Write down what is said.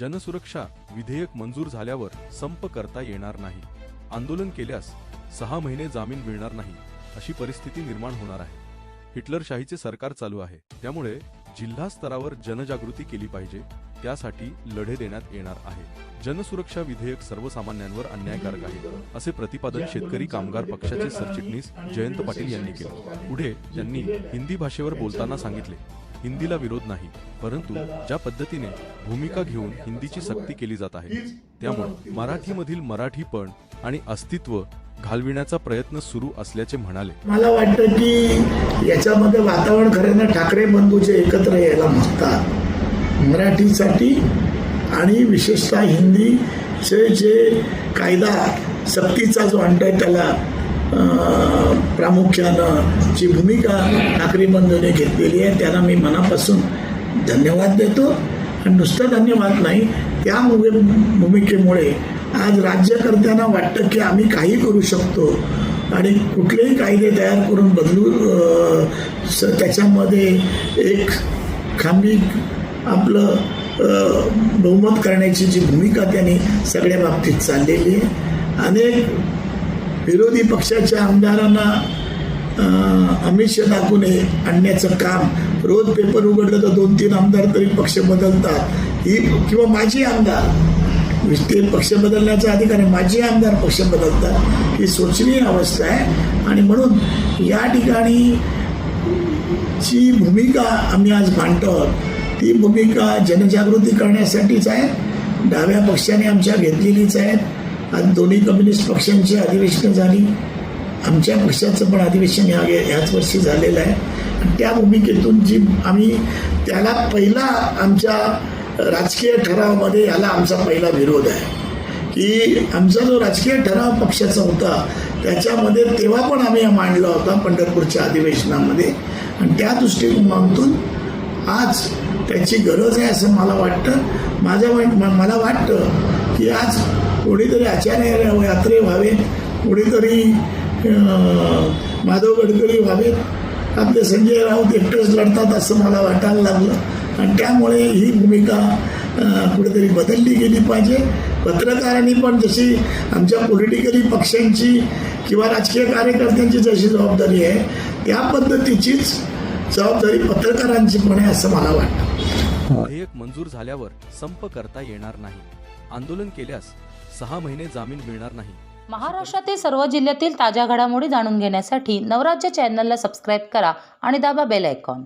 जनसुरक्षा विधेयक मंजूर झाल्यावर संप करता येणार नाही. आंदोलन केल्यास सहा महिने जामीन मिळणार नाही अशी परिस्थिती निर्माण होणार आहे. हिटलरशाहीचे सरकार चालू आहे. त्यामुळे जिल्हा स्तरावर जनजागृती केली पाहिजे. त्यासाठी लढे देण्यात येणार आहे. जनसुरक्षा विधेयक सर्वसामान्यांवर अन्यायकारक आहे असे प्रतिपादन शेतकरी कामगार पक्षाचे सरचिटणीस जयंत पाटील यांनी केले. पुढे त्यांनी हिंदी भाषेवर बोलताना सांगितले. हिंदीला विरोध नाही परंतु ज्या पद्धतीने भूमिका घेऊन हिंदीची सक्ती केली जात आहे त्यामुळे मराठीमधील मराठीपण आणि अस्तित्व घालविण्याचा प्रयत्न सुरू असल्याचे म्हणाले. मला वाटतं की याच्यामध्ये वातावरण खऱ्यांना ठाकरे बंधूचे एकत्र यायला मागतात. मराठीसाठी आणि विशेषतः हिंदीचे जे कायदा सक्तीचा जो आणताय त्याला प्रामुख्यानं जी भूमिका ठाकरे बंधूने घेतलेली आहे त्यांना मी मनापासून धन्यवाद देतो. आणि नुसतं धन्यवाद नाही त्या भूमिकेमुळे आज राज्यकर्त्यांना वाटतं की आम्ही काही करू शकतो. आणि कुठलेही कायदे तयार करून बदलू स- त्याच्यामध्ये एक खांबी आपलं बहुमत करण्याची जी भूमिका त्यांनी सगळ्या बाबतीत चाललेली आहे. अनेक विरोधी पक्षाच्या आमदारांना अं, आमिष दाखवून आणण्याचं काम. रोज पेपर उघडलं तर दोन तीन आमदार तरी पक्ष बदलतात. ही किंवा माजी आमदार. ते पक्ष बदलण्याचा अधिकार आहे. माजी आमदार पक्ष बदलतात. ही शोचनीय अवस्था आहे. आणि म्हणून या ठिकाणी जी भूमिका आम्ही आज मांडतो आहोत, ती भूमिका जनजागृती करण्यासाठीच आहे. डाव्या पक्षाने आमच्या घेतलेलीच आहेत. आज दोन्ही कम्युनिस्ट पक्षांची अधिवेशनं झाली. आमच्या पक्षाचं पण अधिवेशन ह्या ह्याच वर्षी झालेलं आहे. आणि त्या भूमिकेतून जी आम्ही त्याला पहिला आमच्या राजकीय ठरावामध्ये याला आमचा पहिला विरोध आहे. की आमचा जो राजकीय ठराव पक्षाचा होता त्याच्यामध्ये तेव्हा पण आम्ही मांडला होता पंढरपूरच्या अधिवेशनामध्ये. आणि त्या दृष्टिकोनातून आज त्याची गरज आहे असं मला वाटतं. माझ्या वाट- मला वाटतं की आज कोणीतरी आचार्य यात्रे व्हावे कोणीतरी माधव गडकरी व्हावेत. आपले संजय राऊत एकटेच लढतात असं मला वाटायला लागलं. आणि त्यामुळे ही भूमिका कुठेतरी बदलली गेली पाहिजे. पत्रकारांनी पण जशी आमच्या पॉलिटिकली पक्षांची किंवा राजकीय कार्यकर्त्यांची जशी जबाबदारी आहे त्या पद्धतीचीच जबाबदारी पत्रकारांची पण आहे असं मला वाटतं. विधेयक मंजूर झाल्यावर संप करता येणार नाही. आंदोलन केल्यास सहा महिने जामीन मिळणार नाही. महाराष्ट्रातील सर्व जिल्ह्यातील ताज्या घडामोडी जाणून घेण्यासाठी नवराज्य चॅनलला सबस्क्राईब करा आणि दाबा बेल आयकॉन.